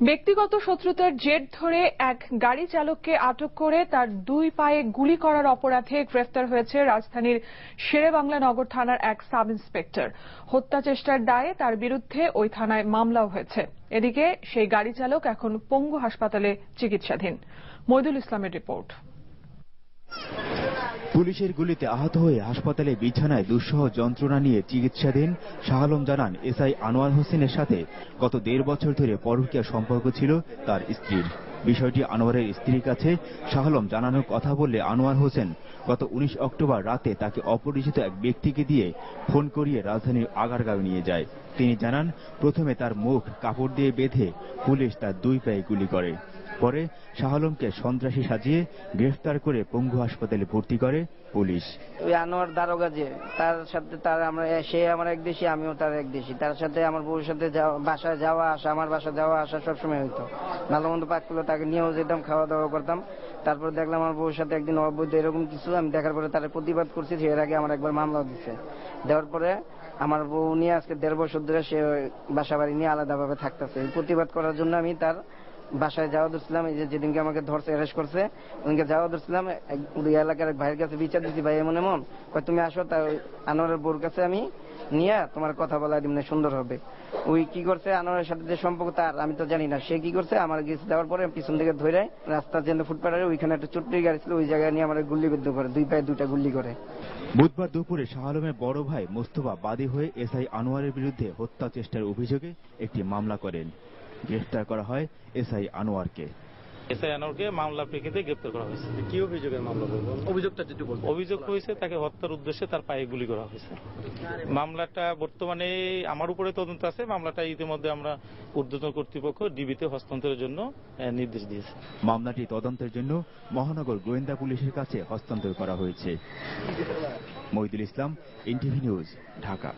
ব্যক্তিগত শত্রুতার জের ধরে এক গাড়ি চালককে আটক করে তার দুই পায়ে গুলি করার অপরাধে গ্রেফতার হয়েছে রাজধানীর শেরে বাংলা নগর থানার এক সাব ইন্সপেক্টর। হত্যা চেষ্টার দায়ে তার বিরুদ্ধে ওই থানায় মামলাও হয়েছে। এদিকে সেই গাড়ি চালক এখন পঙ্গু হাসপাতালে চিকিৎসাধীন। মইদুল ইসলামের রিপোর্ট। পুলিশের গুলিতে আহত হয়ে হাসপাতালে বিছানায় দুঃসহ যন্ত্রণা নিয়ে চিকিৎসাধীন শাহ আলম জানান, এসআই আনোয়ার হোসেনের সাথে গত দেড় বছর ধরে পরকীয়া সম্পর্ক ছিল তার স্ত্রীর। বিষয়টি আনোয়ারের স্ত্রীর কাছে শাহ আলম জানানোর কথা বললে আনোয়ার হোসেন গত উনিশ অক্টোবর রাতে তাকে অপরিচিত এক ব্যক্তিকে দিয়ে ফোন করিয়ে রাজধানীর আগারগাঁও নিয়ে যায়। তিনি জানান, প্রথমে তার মুখ কাপড় দিয়ে বেঁধে পুলিশ তার দুই পায়ে গুলি করে। পরে শাহ আলমকে সন্ত্রাসী সাজিয়ে গ্রেফতার করে পঙ্গু হাসপাতালে ভর্তি করে পুলিশ। ওই আনোয়ার দারোগা যে, তার সাথে তার আমরা, সে আমার এক দেশি, আমিও তার এক দেশি। তার সাথে আমার বউর সাথে বাসায় যাওয়া আসা, আমার বাসা যাওয়া আসা সবসময় হইতো। ভালো মন্দ পাক করলে তাকে নিয়েও যেতাম খাওয়া দাওয়া করতাম। তারপর দেখলাম আমার বউর সাথে একদিন অবৈধ এরকম কিছু, আমি দেখার পরে তার প্রতিবাদ করছি এর আগে আমার একবার মামলা দিচ্ছে দেওয়ার পরে আমার বউ নিয়ে আজকে দেড় বছর ধরে সে বাসা বাড়ি নিয়ে আলাদাভাবে থাকতেছে। প্রতিবাদ করার জন্য আমি তার বাসায় যাওয়া ধরছিলাম এই যেদিনকে আমাকে ধরছে অ্যারেস্ট করছে, ওদিনকে এক- ওই এলাকার এক ভাইয়ের কাছে বিচার দিচ্ছি ভাই এমন এমন। তুমি আসো, তা আনোয়ারের বোর কাছে আমি নিয়ে তোমার কথা বলা দিন সুন্দর হবে। ওই কি করছে, আনোয়ারের সাথে যে সম্পর্ক তার, আমি তো জানি না। সে কি করছে, আমার গেছে দেওয়ার পরে পিছন থেকে ধরে রাস্তা যেন ফুটপাথে ওইখানে একটা ছোট্ট গাড়ি ছিল, ওই জায়গায় নিয়ে আমার গুল্লিবিদ্ধ করে, দুই পায়ে দুইটা গুল্লি করে। বুধবার দুপুরে শাহ আলমের বড় ভাই মোস্তফা বাদী হয়ে এসআই আনোয়ারের বিরুদ্ধে হত্যা চেষ্টার অভিযোগে একটি মামলা করেন। গ্রেফতার করা হয় এসআই আনোয়ারকে। এসআই আনোয়ারকে মামলার প্রেক্ষিতে গ্রেপ্তার করা হয়েছে। কি অভিযোগের মামলা বলব? অভিযোগটা যদি বলতে অভিযোগ হয়েছে তাকে হত্যার উদ্দেশ্যে তার পায়ে গুলি করা হয়েছে। মামলাটা বর্তমানে আমার উপরে তদন্ত আছে। মামলাটা ইতিমধ্যে আমরা ঊর্ধ্বতন কর্তৃপক্ষ ডিবিতে হস্তান্তরের জন্য আহ, নির্দেশ দিয়েছে। মামলাটি তদন্তের জন্য মহানগর গোয়েন্দা পুলিশের কাছে হস্তান্তর করা হয়েছে। Mohidul Islam NTV news Dhaka.